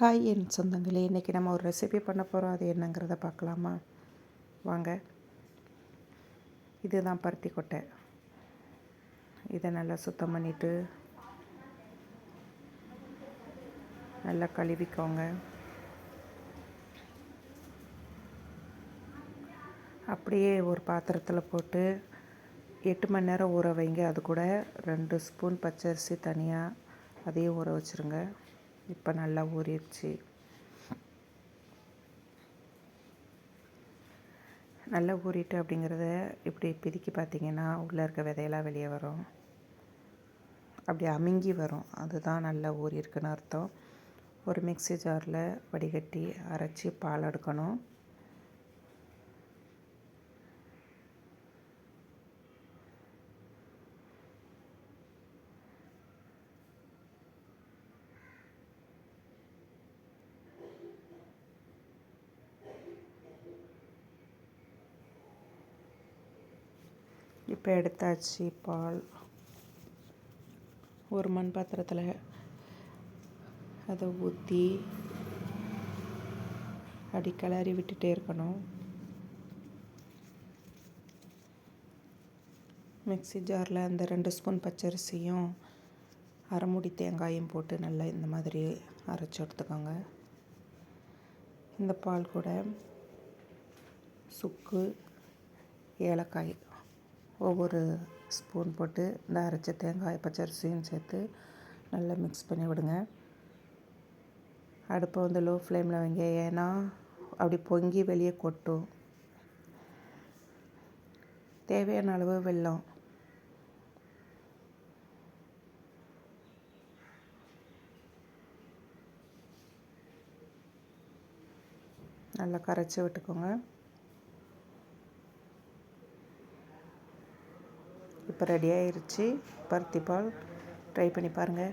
Hi என் சொந்தங்களே இன்றைக்கி நம்ம ஒரு ரெசிபி பண்ண போகிறோம் அது என்னங்கிறத பார்க்கலாமா? வாங்க. இதுதான் பருத்தி கொட்டை. இதை நல்லா சுத்தம் பண்ணிவிட்டு நல்லா கழுவிக்கோங்க. அப்படியே ஒரு பாத்திரத்தில் போட்டு எட்டு மணி நேரம் ஊற வைங்க. அது கூட ரெண்டு ஸ்பூன் பச்சரிசி தனியாக அதையும் ஊற வச்சுருங்க. இப்போ நல்லா ஊறிடுச்சு. நல்லா ஊறிட்டு அப்படிங்கிறத இப்படி பிதுக்கி பார்த்தீங்கன்னா உள்ளே இருக்க விதையெல்லாம் வெளியே வரும். அப்படி அமுங்கி வரும். அதுதான் நல்லா ஊறியிருக்குன்னு அர்த்தம். ஒரு மிக்சி ஜாரில் வடிகட்டி அரைச்சி பால் எடுக்கணும். இப்போ எடுத்தாச்சு பால். ஒரு மண் பாத்திரத்தில் அதை ஊற்றி அடி கிளறி விட்டுட்டே இருக்கணும். மிக்சி ஜாரில் அந்த ரெண்டு ஸ்பூன் பச்சரிசியும் அரைமுடி தேங்காயும் போட்டு நல்லா இந்த மாதிரி அரைச்சி எடுத்துக்கோங்க. இந்த பால் கூட சுக்கு ஏலக்காய் ஒவ்வொரு ஸ்பூன் போட்டு இந்த அரைச்ச தேங்காய் பச்சரிசியும் சேர்த்து நல்லா மிக்ஸ் பண்ணி விடுங்க. அடுப்பை வந்து லோ ஃப்ளேமில் வைங்க. ஏன்னா அப்படி பொங்கி வெளியே கொட்டும். தேவையான அளவு வெல்லம். நல்லா கரைச்சி விட்டுக்கோங்க. இப்போ ரெடி ஆயிடுச்சு பருத்தி பால் ட்ரை பண்ணி பாருங்கள்